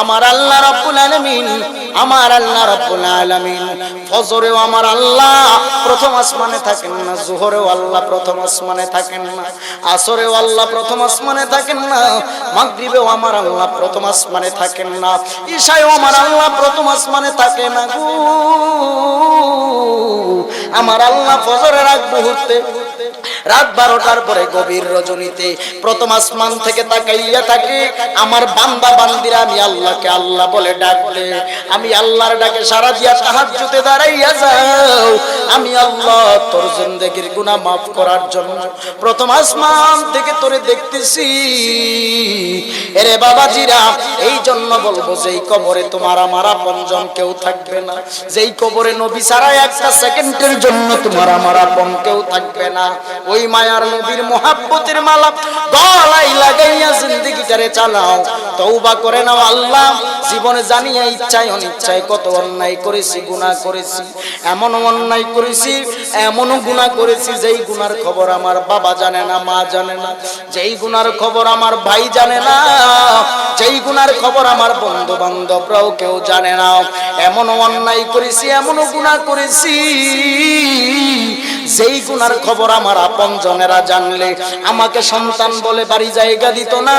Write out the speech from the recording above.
আমার আল্লাহ রাব্বুল আলামিন, আমার আল্লাহ রাব্বুল আলামিন। ফজরেও আমার আল্লাহ প্রথম আসমানে থাকেন না, জোহরেও আল্লাহ প্রথম আসমানে থাকেন না, আসরেও আল্লাহ প্রথম আসমানে থাকেন না, মাগরিবেও আমার আল্লাহ প্রথম আসমানে থাকেন না, ঈশায়ও আমার আল্লাহ প্রথম আসমানে থাকে না গো। আমার আল্লাহ ফজরের আগ মুহূর্তে রাত বারোটার পরে গভীর রজনীতে প্রথম আসমান থেকে তাকাইয়া থাকে, আমার বান্দা বান্দিরা আমি আল্লাহকে আল্লাহ বলে ডাকলে, আমি আল্লাহর ডাকে সারা দিয়া তাহাজ্জুদে দাঁড়াইয়া যাও, আমি আল্লাহ তোর জিন্দেগির গুনাহ মাফ করার জন্য প্রথম আসমান থেকে তোরে দেখতেছি। এরে বাবাজিরা, এই জন্য বলব যেই কবরে তোমার আমার আপনজন কেউ থাকবে না, যেই কবরে নবী ছাড়া একটা সেকেন্ডের জন্য তোমার আমার আপন কেউ থাকবে না। ওই মায়ার নবীর মোহাব্বতের মালা গলায় লাগাইয়া জিন্দেগিটারে চালাও, তওবা করে নাও আল্লাহ। জীবনে জানিয়া ইচ্ছায় অনিচ্ছায় কত অন্যায় করেছি, গুনাহ করেছি এমন অন্যায় করেছি, এমনও গুনাহ করেছি, যেই গুনার খবর আমার বাবা জানে না, মা জানে না, যেই গুনার খবর আমার ভাই জানে না, যেই গুনার খবর আমার বন্ধু বান্ধবরাও কেউ জানে না এমন অন্যায় করেছি, এমনও গুনাহ করেছি। যেই গুনার খবর আমার আপন জনেরা জানলে আমাকে সন্তান বলে বাড়ি জায়গা দিত না।